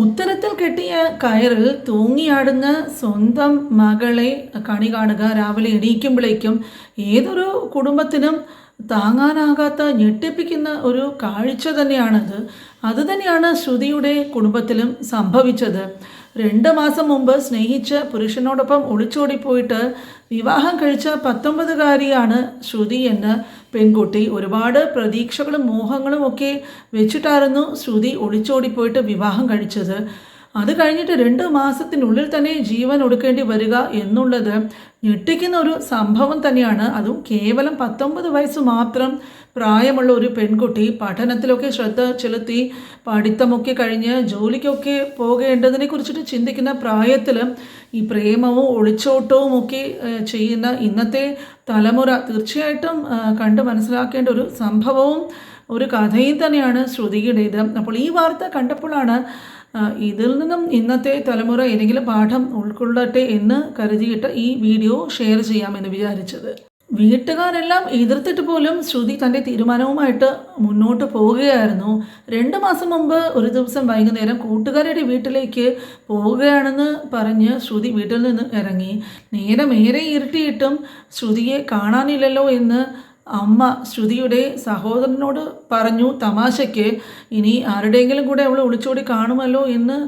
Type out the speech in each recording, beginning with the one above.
ഉത്തരത്തിൽ കെട്ടിയ കയറിൽ തൂങ്ങിയാടുന്ന സ്വന്തം മകളെ കണി കാണുക രാവിലെ എണീക്കുമ്പോഴേക്കും ഏതൊരു കുടുംബത്തിനും താങ്ങാനാകാത്ത ഞെട്ടിപ്പിക്കുന്ന ഒരു കാഴ്ച തന്നെയാണത്. അത് തന്നെയാണ് ശ്രുതിയുടെ കുടുംബത്തിലും സംഭവിച്ചത്. രണ്ട് മാസം മുമ്പ് സ്നേഹിച്ച പുരുഷനോടൊപ്പം ഒളിച്ചോടിപ്പോയിട്ട് വിവാഹം കഴിച്ച പത്തൊമ്പതുകാരിയാണ് ശ്രുതി എന്ന പെൺകുട്ടി ഒരുപാട് പ്രതീക്ഷകളും മോഹങ്ങളും ഒക്കെ വെച്ചിട്ടായിരുന്നു ശ്രുതി ഒളിച്ചോടിപ്പോയിട്ട് വിവാഹം കഴിച്ചത്. അത് കഴിഞ്ഞിട്ട് രണ്ട് മാസത്തിനുള്ളിൽ തന്നെ ജീവൻ ഒടുക്കേണ്ടി വരിക എന്നുള്ളത് ഞെട്ടിക്കുന്ന ഒരു സംഭവം തന്നെയാണ്. അതും കേവലം പത്തൊമ്പത് വയസ്സ് മാത്രം പ്രായമുള്ള ഒരു പെൺകുട്ടി പഠനത്തിലൊക്കെ ശ്രദ്ധ ചെലുത്തി പഠിത്തമൊക്കെ കഴിഞ്ഞ് ജോലിക്കൊക്കെ പോകേണ്ടതിനെ കുറിച്ചിട്ട് ചിന്തിക്കുന്ന പ്രായത്തിൽ ഈ പ്രേമവും ഒളിച്ചോട്ടവും ഒക്കെ ചെയ്യുന്ന ഇന്നത്തെ തലമുറ തീർച്ചയായിട്ടും കണ്ട് മനസ്സിലാക്കേണ്ട ഒരു സംഭവവും ഒരു കഥയും തന്നെയാണ് ശ്രുതിയുടേത്. അപ്പോൾ ഈ വാർത്ത കണ്ടപ്പോഴാണ് ഇതിൽ നിന്നും ഇന്നത്തെ തലമുറ ഏതെങ്കിലും പാഠം ഉൾക്കൊള്ളട്ടെ എന്ന് കരുതിയിട്ട് ഈ വീഡിയോ ഷെയർ ചെയ്യാമെന്ന് വിചാരിച്ചത്. വീട്ടുകാരെല്ലാം എതിർത്തിട്ട് പോലും ശ്രുതി തന്റെ തീരുമാനവുമായിട്ട് മുന്നോട്ട് പോവുകയായിരുന്നു. രണ്ട് മാസം മുമ്പ് ഒരു ദിവസം വൈകുന്നേരം കൂട്ടുകാരുടെ വീട്ടിലേക്ക് പോവുകയാണെന്ന് പറഞ്ഞ് ശ്രുതി വീട്ടിൽ നിന്ന് ഇറങ്ങി. നേരം ഏറെ ഇരുട്ടിയിട്ടും ശ്രുതിയെ കാണാനില്ലല്ലോ എന്ന് അമ്മ ശ്രുതിയുടെ സഹോദരനോട് പറഞ്ഞു. തമാശയ്ക്ക് ഇനി ആരുടെയെങ്കിലും കൂടെ അവൾ ഒളിച്ചോടി കാണുമല്ലോ എന്ന്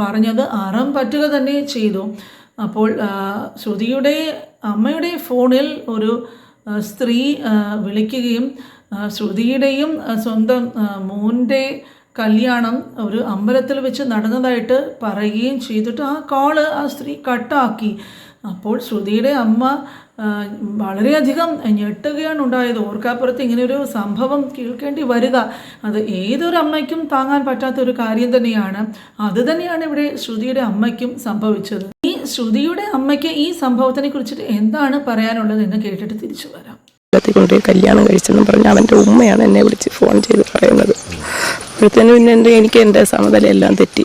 പറഞ്ഞത് അറം പറ്റുക തന്നെ ചെയ്തു. അപ്പോൾ ശ്രുതിയുടെ അമ്മയുടെ ഫോണിൽ ഒരു സ്ത്രീ വിളിക്കുകയും ശ്രുതിയുടെയും സ്വന്തം മോന്റെ കല്യാണം ഒരു അമ്പലത്തിൽ വെച്ച് നടന്നതായിട്ട് പറയുകയും ചെയ്തിട്ട് ആ കോൾ ആ സ്ത്രീ കട്ടാക്കി. അപ്പോൾ ശ്രുതിയുടെ അമ്മ വളരെയധികം ഞെട്ടുകയാണ് ഉണ്ടായത്. ഓർക്കാപ്പുറത്ത് ഇങ്ങനെയൊരു സംഭവം കേൾക്കേണ്ടി വരിക. അത് ഏതൊരു അമ്മയ്ക്കും താങ്ങാൻ പറ്റാത്ത ഒരു കാര്യം തന്നെയാണ്. അത് തന്നെയാണ് ഇവിടെ ശ്രുതിയുടെ അമ്മയ്ക്കും സംഭവിച്ചത്. ശ്രുതിയുടെ അമ്മയ്ക്ക് ഈ സംഭവത്തിനെ കുറിച്ചിട്ട് എന്താണ് പറയാനുള്ളത് എന്ന് കേട്ടിട്ട് തിരിച്ചു വരാം. കൊണ്ടുപോയി കല്യാണം കഴിച്ചെന്നും പറഞ്ഞ് അവന്റെ ഉമ്മയാണ് എന്നെ വിളിച്ച് ഫോൺ ചെയ്ത് പറയുന്നത്. അപ്പോഴത്തേനും പിന്നെ എന്റെ എനിക്ക് എന്റെ സമതലയെല്ലാം തെറ്റി.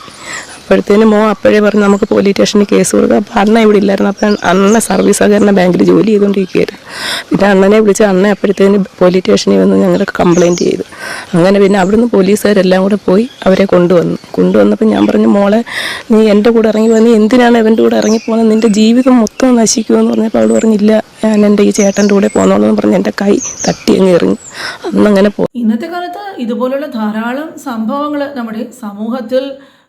അപ്പോഴത്തേനും മോ അപ്പോഴേ പറഞ്ഞു നമുക്ക് പോലീസ് സ്റ്റേഷനിൽ കേസ് കൊടുക്കുക അപ്പോൾ അണ്ണ ഇവിടെ ഇല്ലായിരുന്നു. അപ്പം അണ്ണ സർവീസ് സഹകരണ ബാങ്കിൽ ജോലി ചെയ്തുകൊണ്ടിരിക്കുകയായിരുന്നു. പിന്നെ അണ്ണനെ വിളിച്ച് അണ്ണ അപ്പോഴത്തേനും പോലീസ് സ്റ്റേഷനിൽ വന്ന് ഞങ്ങൾ കംപ്ലയിന്റ് ചെയ്തു. അങ്ങനെ പിന്നെ അവിടുന്ന് പോലീസുകാരെല്ലാം കൂടെ പോയി അവരെ കൊണ്ടുവന്നു. കൊണ്ടുവന്നപ്പോൾ ഞാൻ പറഞ്ഞു മോളെ നീ എന്റെ കൂടെ ഇറങ്ങി പോകുന്നത് എന്തിനാണ് ഇവന്റെ കൂടെ ഇറങ്ങി പോകുന്നത്? നിന്റെ ജീവിതം മൊത്തം നശിക്കുമെന്ന് പറഞ്ഞപ്പോൾ അവൾ പറഞ്ഞില്ല ഞാൻ എന്റെ ഈ ചേട്ടന്റെ കൂടെ പോകുന്നുള്ളൂ പറഞ്ഞ് എന്റെ കൈ തട്ടി അങ്ങ് എറിഞ്ഞു. അന്നങ്ങനെ പോയി ഇന്നത്തെ കാലത്ത് ഇതുപോലുള്ള ധാരാളം സംഭവങ്ങൾ നമ്മുടെ സമൂഹത്തിൽ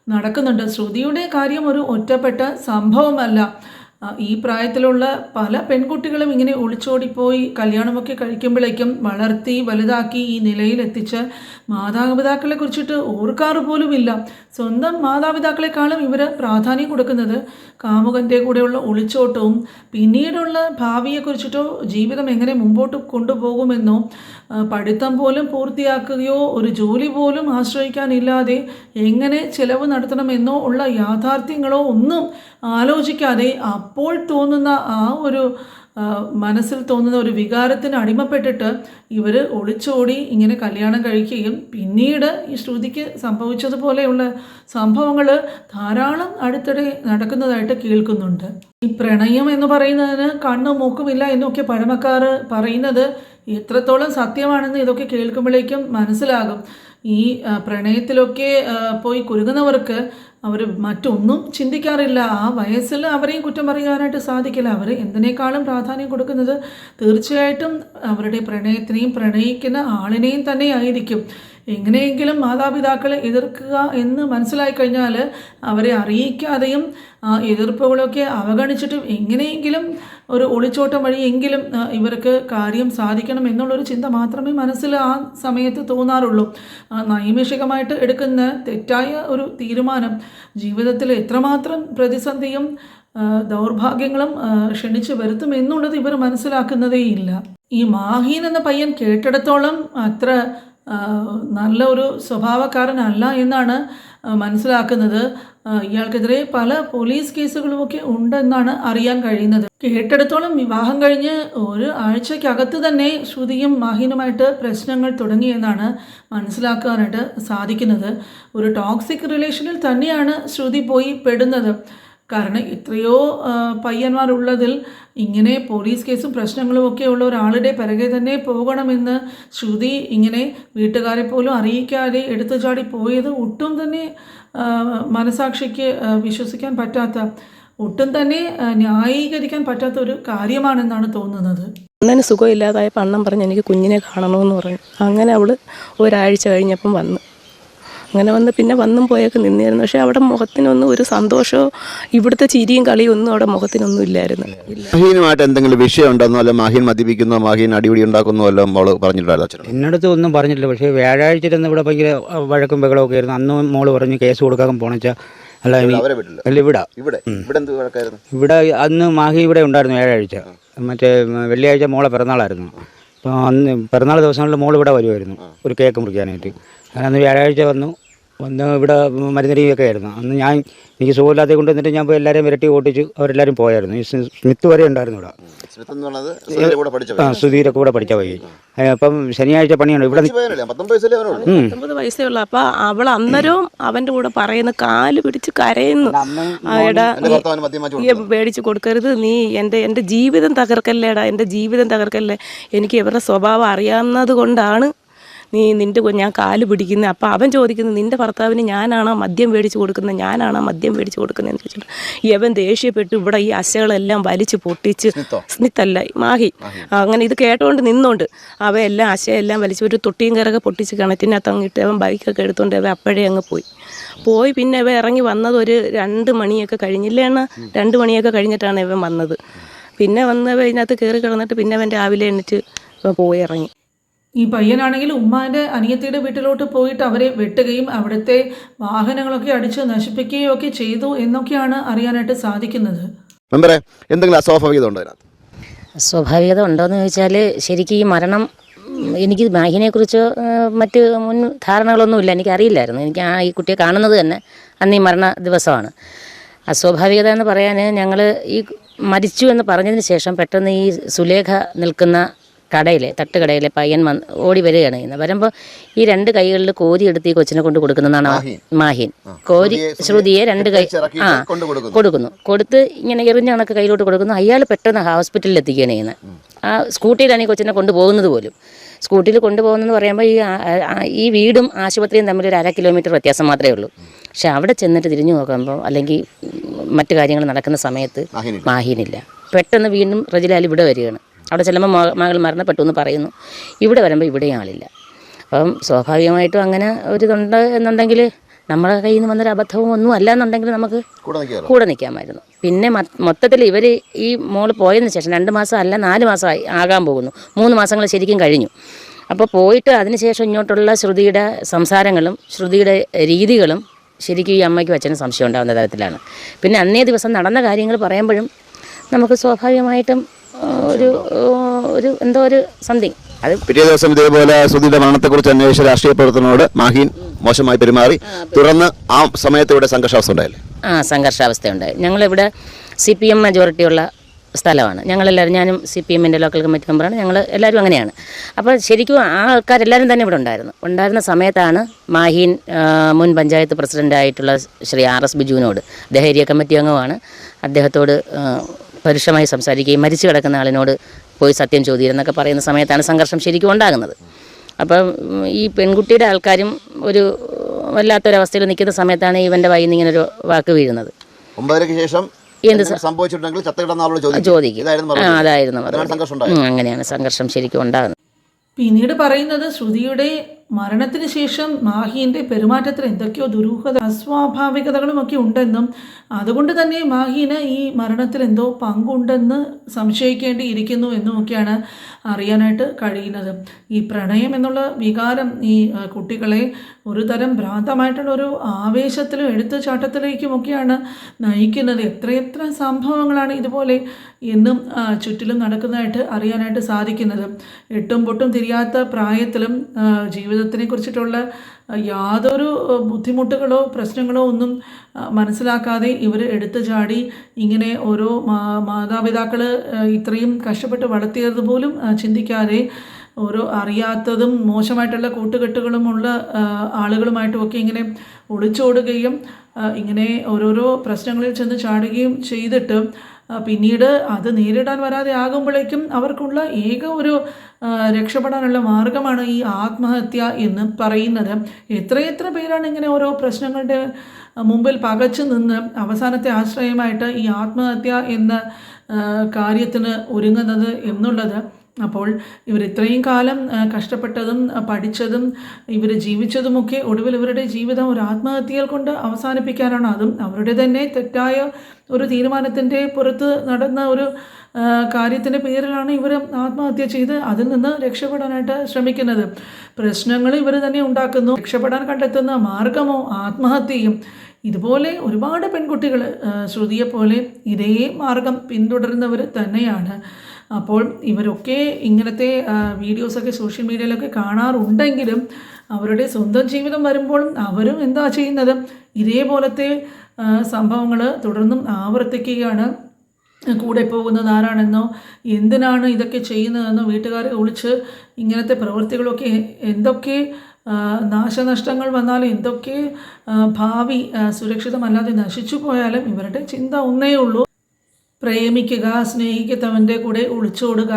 നടക്കുന്നുണ്ട്. ശ്രുതിയുടെ കാര്യം ഒരു ഒറ്റപ്പെട്ട സംഭവമല്ല. ഈ പ്രായത്തിലുള്ള പല പെൺകുട്ടികളും ഇങ്ങനെ ഒളിച്ചോടിപ്പോയി കല്യാണമൊക്കെ കഴിക്കുമ്പോഴേക്കും വളർത്തി വലുതാക്കി ഈ നിലയിൽ എത്തിച്ച മാതാപിതാക്കളെ കുറിച്ചിട്ട് ഓർക്കാറ് പോലുമില്ല. സ്വന്തം മാതാപിതാക്കളെക്കാളും ഇവർ പ്രാധാന്യം കൊടുക്കുന്നത് കാമുകന്റെ കൂടെയുള്ള ഒളിച്ചോട്ടവും പിന്നീടുള്ള ഭാവിയെക്കുറിച്ചിട്ടോ ജീവിതം എങ്ങനെ മുമ്പോട്ട് കൊണ്ടുപോകുമെന്നോ പഠിത്തം പോലും പൂർത്തിയാക്കുകയോ ഒരു ജോലി പോലും ആശ്രയിക്കാനില്ലാതെ എങ്ങനെ ചെലവ് നടത്തണമെന്നോ ഉള്ള യാഥാർത്ഥ്യങ്ങളോ ഒന്നും ആലോചിക്കാതെ അപ്പോൾ തോന്നുന്ന ആ ഒരു മനസ്സിൽ തോന്നുന്ന ഒരു വികാരത്തിന് അടിമപ്പെട്ടിട്ട് ഇവർ ഒളിച്ചോടി ഇങ്ങനെ കല്യാണം കഴിക്കുകയും പിന്നീട് ഈ ശ്രുതിക്ക് സംഭവിച്ചതുപോലെയുള്ള സംഭവങ്ങൾ ധാരാളം അടുത്തിടെ നടക്കുന്നതായിട്ട് കേൾക്കുന്നുണ്ട്. ഈ പ്രണയം എന്ന് പറയുന്നതിന് കണ്ണും മൂക്കുമില്ല എന്നൊക്കെ പഴമക്കാർ പറയുന്നത് എത്രത്തോളം സത്യമാണെന്ന് ഇതൊക്കെ കേൾക്കുമ്പോഴേക്കും മനസ്സിലാകും. ഈ പ്രണയത്തിലൊക്കെ പോയി കുരുങ്ങുന്നവർക്ക് അവർ മറ്റൊന്നും ചിന്തിക്കാറില്ല. ആ വയസ്സിൽ അവരെയും കുറ്റം പറയാനായിട്ട് സാധിക്കില്ല. അവർ എന്തിനേക്കാളും പ്രാധാന്യം കൊടുക്കുന്നത് തീർച്ചയായിട്ടും അവരുടെ പ്രണയത്തിനെയും പ്രണയിക്കുന്ന ആളിനെയും തന്നെ ആയിരിക്കും. എങ്ങനെയെങ്കിലും മാതാപിതാക്കളെ എതിർക്കുക എന്ന് മനസ്സിലായി കഴിഞ്ഞാൽ അവരെ അറിയിക്കാതെയും എതിർപ്പുകളൊക്കെ അവഗണിച്ചിട്ടും എങ്ങനെയെങ്കിലും ഒരു ഒളിച്ചോട്ടം വഴിയെങ്കിലും ഇവർക്ക് കാര്യം സാധിക്കണം എന്നുള്ളൊരു ചിന്ത മാത്രമേ മനസ്സിൽ ആ സമയത്ത് തോന്നാറുള്ളൂ. നൈമിഷികമായിട്ട് എടുക്കുന്ന തെറ്റായ ഒരു തീരുമാനം ജീവിതത്തിൽ എത്രമാത്രം പ്രതിസന്ധിയും ദൗർഭാഗ്യങ്ങളും ക്ഷണിച്ചു വരുത്തും എന്നുള്ളത് ഇവർ മനസ്സിലാക്കുന്നതേയില്ല. ഈ മാഹീൻ എന്ന പയ്യൻ കേട്ടിടത്തോളം അത്ര നല്ല ഒരു സ്വഭാവക്കാരനല്ല എന്നാണ് മനസ്സിലാക്കുന്നത്. ഇയാൾക്കെതിരെ പല പോലീസ് കേസുകളുമൊക്കെ ഉണ്ടെന്നാണ് അറിയാൻ കഴിയുന്നത്. കേട്ടെടുത്തോളം വിവാഹം കഴിഞ്ഞ് ഒരു ആഴ്ചക്കകത്ത് തന്നെ ശ്രുതിയും മാഹിനുമായിട്ട് പ്രശ്നങ്ങൾ തുടങ്ങിയെന്നാണ് മനസ്സിലാക്കാനായിട്ട് സാധിക്കുന്നത്. ഒരു ടോക്സിക് റിലേഷനിൽ തന്നെയാണ് ശ്രുതി പോയി പെടുന്നത്. കാരണം എത്രയോ ആ, പയ്യന്മാരുള്ളതിൽ ഇങ്ങനെ പോലീസ് കേസും പ്രശ്നങ്ങളും ഒക്കെ ഉള്ള ഒരാളുടെ പിറകെ തന്നെ പോകണമെന്ന് ശ്രുതി ഇങ്ങനെ വീട്ടുകാരെ പോലും അറിയിക്കാതെ എടുത്തു ചാടി പോയത് ഒട്ടും തന്നെ മനസാക്ഷിക്ക് വിശ്വസിക്കാൻ പറ്റാത്ത ഒട്ടും തന്നെ ന്യായീകരിക്കാൻ പറ്റാത്ത ഒരു കാര്യമാണെന്നാണ് തോന്നുന്നത്. അന്നേന് സുഖമില്ലാതായപ്പോൾ അണ്ണൻ പറഞ്ഞ് എനിക്ക് കുഞ്ഞിനെ കാണണമെന്ന് പറഞ്ഞു. അങ്ങനെ അവൾ ഒരാഴ്ച കഴിഞ്ഞപ്പം വന്നു. അങ്ങനെ വന്ന് പിന്നെ വന്നും പോയൊക്കെ നിന്നിരുന്നു. പക്ഷേ അവിടെ മുഖത്തിനൊന്നും ഒരു സന്തോഷമോ ഇവിടുത്തെ ചിരിയും കളിയും ഒന്നും അവിടെ മുഖത്തിനൊന്നും ഇല്ലായിരുന്നു. ഇല്ല. മാഹീനുമായിട്ട് എന്തെങ്കിലും വിഷയം ഉണ്ടെന്നോ അല്ല മാഹീൻ മദ്യപിക്കുന്നോ മാഹീൻ അടിപിടി ഉണ്ടാക്കുന്നോ എല്ലാം അവൾ പറഞ്ഞിട്ടുണ്ടായിരുന്നു എന്നടുത്ത് ഒന്നും പറഞ്ഞില്ല പക്ഷേ വ്യാഴാഴ്ച ഇരുന്ന് ഇവിടെ ഭയങ്കര വഴക്കും ബഹളമൊക്കെ ആയിരുന്നു. അന്ന് മോൾ പറഞ്ഞു കേസ് കൊടുക്കാൻ പോണെച്ചാൽ അല്ല അല്ല ഇവിടെ. ഇവിടെ? ഇവിടെ എന്ത് വഴക്കായിരുന്നു? ഇവിടെ അന്ന് മാഹി ഇവിടെ ഉണ്ടായിരുന്നു വ്യാഴാഴ്ച. മറ്റേ വെള്ളിയാഴ്ച മോളെ പിറന്നാളായിരുന്നു. അപ്പോൾ അന്ന് പിറന്നാൾ ദിവസങ്ങളിൽ മോൾ ഇവിടെ വരുമായിരുന്നു ഒരു കേക്ക് മുറിക്കാനായിട്ട്. അങ്ങനെ അന്ന് വ്യാഴാഴ്ച വന്നു. വന്ന് ഇവിടെ മരുന്നരിയൊക്കെ ആയിരുന്നു അന്ന് ഞാൻ എനിക്ക് സുഖമില്ലാതെ കൊണ്ട് വന്നിട്ട് ഞാൻ പോയി എല്ലാവരെയും വിരട്ടി ഓട്ടിച്ച് അവരെല്ലാവരും പോയായിരുന്നു. ഈ സ്മിത്ത് വരെ ഉണ്ടായിരുന്നു ഇവിടെ. ആ സുധീരൊക്കെ കൂടെ പഠിച്ച പോയി അപ്പം ശനിയാഴ്ച പണിയാണ് ഇവിടെ ഉള്ളൂ? അപ്പോൾ അവൾ അന്നേരവും അവന്റെ കൂടെ പറയുന്ന കാൽ പിടിച്ച് കരയുന്നു. എടാ വാങ്ങിച്ചു കൊടുക്കരുത്. നീ എന്റെ എന്റെ ജീവിതം തകർക്കല്ലേടാ. എന്റെ ജീവിതം തകർക്കല്ലേ? എനിക്ക് ഇവരുടെ സ്വഭാവം അറിയാവുന്നത് കൊണ്ടാണ് നീ നിന്റെ ഞാൻ കാൽ പിടിക്കുന്നത് അപ്പോൾ അവൻ ചോദിക്കുന്നത് നിന്റെ ഭർത്താവിന് ഞാനാണോ മദ്യം മേടിച്ച് കൊടുക്കുന്നത് ഞാനാണോ മദ്യം മേടിച്ച് കൊടുക്കുന്നതെന്ന് ചോദിച്ചിട്ട് ഇവൻ ദേഷ്യപ്പെട്ട്. ഇവിടെ ഈ അശകളെല്ലാം വലിച്ച് പൊട്ടിച്ച് സ്മിത്തല്ല മാഹി. അങ്ങനെ ഇത് കേട്ടോണ്ട് നിന്നോണ്ട് അവയെല്ലാം അശയെല്ലാം വലിച്ച് ഒരു തൊട്ടിയും കരൊക്കെ പൊട്ടിച്ച് കിണറ്റിനകത്ത് അങ്ങിട്ട് അവൻ ബൈക്കൊക്കെ എടുത്തോണ്ട് അവൻ അപ്പോഴേ അങ്ങ് പോയി. പോയി പിന്നെ ഇവ ഇറങ്ങി വന്നത് ഒരു രണ്ട് മണിയൊക്കെ കഴിഞ്ഞില്ലേ അണ്ണാ? രണ്ട് മണിയൊക്കെ കഴിഞ്ഞിട്ടാണ് ഇവൻ വന്നത്. പിന്നെ വന്ന് ഇവൻ ഇതിനകത്ത് കയറി കിടന്നിട്ട് പിന്നെ അവൻ രാവിലെ എണ്ണിട്ട് പോയി ഇറങ്ങി. ഈ പയ്യനാണെങ്കിൽ ഉമ്മാന്റെ അനിയത്തിയുടെ വീട്ടിലോട്ട് പോയിട്ട് അവരെ വെട്ടുകയും അവിടുത്തെ വാഹനങ്ങളൊക്കെ അടിച്ച് നശിപ്പിക്കുകയും ഒക്കെ ചെയ്തു എന്നൊക്കെയാണ് അറിയാനായിട്ട് സാധിക്കുന്നത്. എന്തെങ്കിലും അസ്വാഭാവികത ഉണ്ടോ അസ്വാഭാവികത സ്വാഭാവികത ഉണ്ടോയെന്ന് ചോദിച്ചാൽ ശരിക്കും ഈ മരണം എനിക്ക് മാഹിനെക്കുറിച്ച് മറ്റ് മുൻ ധാരണകളൊന്നുമില്ല. എനിക്കറിയില്ലായിരുന്നു എനിക്ക് ആ ഈ കുട്ടിയെ കാണുന്നത് തന്നെ അന്ന് ഈ മരണ ദിവസമാണ്. അസ്വാഭാവികത എന്ന് പറയാൻ ഞങ്ങൾ ഈ മരിച്ചു എന്ന് പറഞ്ഞതിന് ശേഷം പെട്ടെന്ന് ഈ സുലേഖ നിൽക്കുന്ന കടയിലെ തട്ടുകടയിലെ പയ്യൻ വന്ന് ഓടി വരികയാണ് ചെയ്യുന്നത്. വരുമ്പോൾ ഈ രണ്ട് കൈകളിൽ കോരി എടുത്ത് ഈ കൊച്ചിനെ കൊണ്ട് കൊടുക്കുന്നതാണ് മാഹിൻ. കോരി ശ്രുതിയെ- രണ്ട് കൈ ആ കൊടുക്കുന്നു. കൊടുത്ത് ഇങ്ങനെ എറിഞ്ഞ കണക്ക് കയ്യിലോട്ട് കൊടുക്കുന്നു. അയാൾ പെട്ടെന്ന് ഹോസ്പിറ്റലിൽ എത്തിക്കുകയാണ് ചെയ്യുന്നത്. ആ സ്കൂട്ടിയിലാണ് ഈ കൊച്ചിനെ കൊണ്ടുപോകുന്നത് പോലും. സ്കൂട്ടിയിൽ കൊണ്ടുപോകുന്നതെന്ന് പറയുമ്പോൾ ഈ ഈ വീടും ആശുപത്രിയും തമ്മിൽ ഒരു അര കിലോമീറ്റർ വ്യത്യാസം മാത്രമേ ഉള്ളൂ. പക്ഷെ അവിടെ ചെന്നിട്ട് തിരിഞ്ഞു നോക്കുമ്പോൾ അല്ലെങ്കിൽ മറ്റു കാര്യങ്ങൾ നടക്കുന്ന സമയത്ത് മാഹിനില്ല. മാഹീനില്ല. പെട്ടെന്ന് വീണ്ടും റജിലാൽ ഇവിടെ വരികയാണ്. അവിടെ ചെല്ലുമ്പോൾ മക- മകൾ മരണപ്പെട്ടു എന്ന് പറയുന്നു. ഇവിടെ വരുമ്പോൾ ഇവിടെയും ആളില്ല. അപ്പം സ്വാഭാവികമായിട്ടും അങ്ങനെ ഒരിതുണ്ട് എന്നുണ്ടെങ്കിൽ നമ്മളെ കയ്യിൽ നിന്ന് വന്നൊരു അബദ്ധവും ഒന്നും അല്ല എന്നുണ്ടെങ്കിൽ നമുക്ക് കൂടെ നിൽക്കാമായിരുന്നു. പിന്നെ മൊത്തത്തിൽ ഇവർ ഈ മോൾ പോയതിന് ശേഷം രണ്ട് മാസം അല്ല നാല് മാസമായി ആകാൻ പോകുന്നു. മൂന്ന് മാസങ്ങൾ ശരിക്കും കഴിഞ്ഞു. അപ്പോൾ പോയിട്ട് അതിനുശേഷം ഇങ്ങോട്ടുള്ള ശ്രുതിയുടെ സംസാരങ്ങളും ശ്രുതിയുടെ രീതികളും ശരിക്കും ഈ അമ്മയ്ക്കും അച്ഛനും സംശയം ഉണ്ടാകുന്ന തരത്തിലാണ്. പിന്നെ അന്നേ ദിവസം നടന്ന കാര്യങ്ങൾ പറയുമ്പോഴും നമുക്ക് സ്വാഭാവികമായിട്ടും ഒരു ഒരു എന്തോ ഒരു സംതിങ്. അത് പിറ്റേ ദിവസം ഇതേപോലെ സുധിയുടെ മരണത്തെക്കുറിച്ച് അന്വേഷിച്ച രാഷ്ട്രീയ പ്രവർത്തനോട് മാഹീൻ മോശമായി പെരുമാറി. തുടർന്ന് ആ സമയത്ത് ഇവിടെ സംഘർഷാവസ്ഥ ഉണ്ടായില്ലേ? ആ സംഘർഷാവസ്ഥയുണ്ടായി ഞങ്ങളിവിടെ സി പി എം മെജോറിറ്റിയുള്ള സ്ഥലമാണ്. ഞങ്ങളെല്ലാവരും ഞാനും സി പി എമ്മിന്റെ ലോക്കൽ കമ്മിറ്റി മെമ്പറാണ് ഞങ്ങൾ എല്ലാവരും അങ്ങനെയാണ്. അപ്പോൾ ശരിക്കും ആ ആൾക്കാരെല്ലാവരും തന്നെ ഇവിടെ ഉണ്ടായിരുന്നു. ഉണ്ടായിരുന്ന സമയത്താണ് മാഹീൻ മുൻ പഞ്ചായത്ത് പ്രസിഡന്റായിട്ടുള്ള ശ്രീ ആർ എസ് ബിജുവിനോട് അദ്ദേഹം ഏരിയ കമ്മിറ്റി അംഗമാണ് അദ്ദേഹത്തോട് പരുഷമായി സംസാരിക്കുകയും മരിച്ചു കിടക്കുന്ന ആളിനോട് പോയി സത്യം ചോദിയിരുന്നൊക്കെ പറയുന്ന സമയത്താണ് സംഘർഷം ശരിക്കും ഉണ്ടാകുന്നത്. അപ്പം ഈ പെൺകുട്ടിയുടെ ആൾക്കാരും ഒരു വല്ലാത്തൊരവസ്ഥയിൽ നിൽക്കുന്ന സമയത്താണ് ഇവന്റെ വൈകുന്ന ഇങ്ങനൊരു ഇങ്ങനെ ഒരു വാക്ക് വീഴുന്നത്. ഒമ്പതരയ്ക്ക് ശേഷം എന്ത് സംഭവിച്ചിട്ടുണ്ടെങ്കിൽ ആളോട് ചോദിക്കും. അതായിരുന്നു അങ്ങനെയാണ് സംഘർഷം ശരിക്കും ഉണ്ടാകുന്നത്. പിന്നീട് പറയുന്നത് ശ്രുതിയുടെ മരണത്തിന് ശേഷം മാഹിന്റെ പെരുമാറ്റത്തിൽ എന്തൊക്കെയോ ദുരൂഹത അസ്വാഭാവികതകളും ഒക്കെ ഉണ്ടെന്നും അതുകൊണ്ട് തന്നെ മാഹീന് ഈ മരണത്തിൽ എന്തോ പങ്കുണ്ടെന്ന് സംശയിക്കേണ്ടിയിരിക്കുന്നു എന്നുമൊക്കെയാണ് അറിയാനായിട്ട് കഴിയുന്നത്. ഈ പ്രണയം എന്നുള്ള വികാരം ഈ കുട്ടികളെ ഒരു തരം ഭ്രാന്തമായിട്ടുള്ള ഒരു ആവേശത്തിലും എടുത്തുചാട്ടത്തിലേക്കുമൊക്കെയാണ് നയിക്കുന്നത്. എത്രയെത്ര സംഭവങ്ങളാണ് ഇതുപോലെ എന്നും ചുറ്റിലും നടക്കുന്നതായിട്ട് അറിയാനായിട്ട് സാധിക്കുന്നത്. എട്ടും പൊട്ടും തിരിയാത്ത പ്രായത്തിലും ആ, ജീവിതത്തിനെ കുറിച്ചിട്ടുള്ള യാതൊരു ബുദ്ധിമുട്ടുകളോ പ്രശ്നങ്ങളോ ഒന്നും മനസ്സിലാക്കാതെ ഇവർ എടുത്തു ചാടി ഇങ്ങനെ ഓരോ മാതാപിതാക്കൾ ഇത്രയും കഷ്ടപ്പെട്ട് വളർത്തിയത് പോലും ചിന്തിക്കാതെ ഓരോ അറിയാത്തതും മോശമായിട്ടുള്ള കൂട്ടുകെട്ടുകളുമുള്ള ആളുകളുമായിട്ടുമൊക്കെ ഇങ്ങനെ ഒളിച്ചോടുകയും ഇങ്ങനെ ഓരോരോ പ്രശ്നങ്ങളിൽ ചെന്ന് ചാടുകയും ചെയ്തിട്ട് പിന്നീട് അത് നേരിടാൻ വരാതെ ആകുമ്പോഴേക്കും അവർക്കുള്ള ഏക ഒരു രക്ഷപ്പെടാനുള്ള മാർഗമാണ് ഈ ആത്മഹത്യ എന്ന് പറയുന്നത്. എത്രയെത്ര പേരാണ് ഇങ്ങനെ ഓരോ പ്രശ്നങ്ങളുടെ മുമ്പിൽ പകച്ചു നിന്ന് അവസാനത്തെ ആശ്രയമായിട്ട് ഈ ആത്മഹത്യ എന്ന കാര്യത്തിന് ഒരുങ്ങുന്നത് എന്നുള്ളത് അപ്പോൾ ഇവർ ഇത്രയും കാലം കഷ്ടപ്പെട്ടതും പഠിച്ചതും ഇവർ ജീവിച്ചതുമൊക്കെ ഒടുവിൽ ഇവരുടെ ജീവിതം ഒരു ആത്മഹത്യയിൽ കൊണ്ട് അവസാനിപ്പിക്കാനാണ്. അതും അവരുടെ തന്നെ തെറ്റായ ഒരു തീരുമാനത്തിന്റെ പുറത്ത് നടന്ന ഒരു കാര്യത്തിന്റെ പേരിലാണ് ഇവർ ആത്മഹത്യ ചെയ്ത് അതിൽ നിന്ന് രക്ഷപ്പെടാനായിട്ട് ശ്രമിക്കുന്നത്. പ്രശ്നങ്ങൾ ഇവർ തന്നെ ഉണ്ടാക്കുന്നു. രക്ഷപ്പെടാൻ കണ്ടെത്തുന്ന മാർഗമോ ആത്മഹത്യയും. ഇതുപോലെ ഒരുപാട് പെൺകുട്ടികൾ ശ്രുതിയെപ്പോലെ ഇതേ മാർഗം പിന്തുടരുന്നവർ തന്നെയാണ്. അപ്പോൾ ഇവരൊക്കെ ഇങ്ങനത്തെ വീഡിയോസൊക്കെ സോഷ്യൽ മീഡിയയിലൊക്കെ കാണാറുണ്ടെങ്കിലും അവരുടെ സ്വന്തം ജീവിതം വരുമ്പോൾ അവരും എന്താ ചെയ്യുന്നത്? ഇതേപോലത്തെ സംഭവങ്ങൾ തുടർന്നും ആവർത്തിക്കുകയാണ്. കൂടെ പോകുന്നത് ആരാണെന്നോ എന്തിനാണ് ഇതൊക്കെ ചെയ്യുന്നതെന്നോ വീട്ടുകാരെ ഒളിച്ച് ഇങ്ങനത്തെ പ്രവൃത്തികളൊക്കെ എന്തൊക്കെ നാശനഷ്ടങ്ങൾ വന്നാലും എന്തൊക്കെ ഭാവി സുരക്ഷിതമല്ലാതെ നശിച്ചു പോയാലും ഇവരുടെ ചിന്ത ഒന്നേ ഉള്ളൂ. പ്രേമിക്കുക സ്നേഹിക്കുന്നവന്റെ കൂടെ ഒളിച്ചോടുക.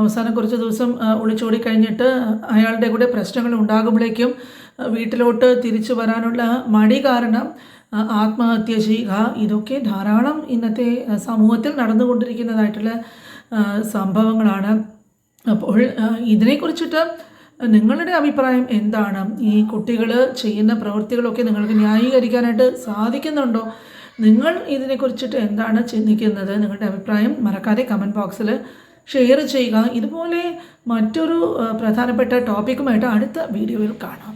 അവസാനം കുറച്ച് ദിവസം ഒളിച്ചോടി കഴിഞ്ഞിട്ട് അയാളുടെ കൂടെ പ്രശ്നങ്ങൾ ഉണ്ടാകുമ്പോഴേക്കും വീട്ടിലോട്ട് തിരിച്ചു വരാനുള്ള മടി കാരണം ആത്മഹത്യ ചെയ്യുക. ഇതൊക്കെ ധാരാളം ഇന്നത്തെ സമൂഹത്തിൽ നടന്നുകൊണ്ടിരിക്കുന്നതായിട്ടുള്ള സംഭവങ്ങളാണ്. അപ്പോൾ ഇതിനെക്കുറിച്ചിട്ട് നിങ്ങളുടെ അഭിപ്രായം എന്താണ്? ഈ കുട്ടികൾ ചെയ്യുന്ന പ്രവൃത്തികളൊക്കെ നിങ്ങൾക്ക് ന്യായീകരിക്കാനായിട്ട് സാധിക്കുന്നുണ്ടോ? നിങ്ങൾ ഇതിനെക്കുറിച്ചിട്ട് എന്താണ് ചിന്തിക്കുന്നത്? നിങ്ങളുടെ അഭിപ്രായം മറക്കാതെ കമന്റ് ബോക്സിൽ ഷെയർ ചെയ്യുക. ഇതുപോലെ മറ്റൊരു പ്രധാനപ്പെട്ട ടോപ്പിക്കുമായിട്ട് അടുത്ത വീഡിയോയിൽ കാണാം.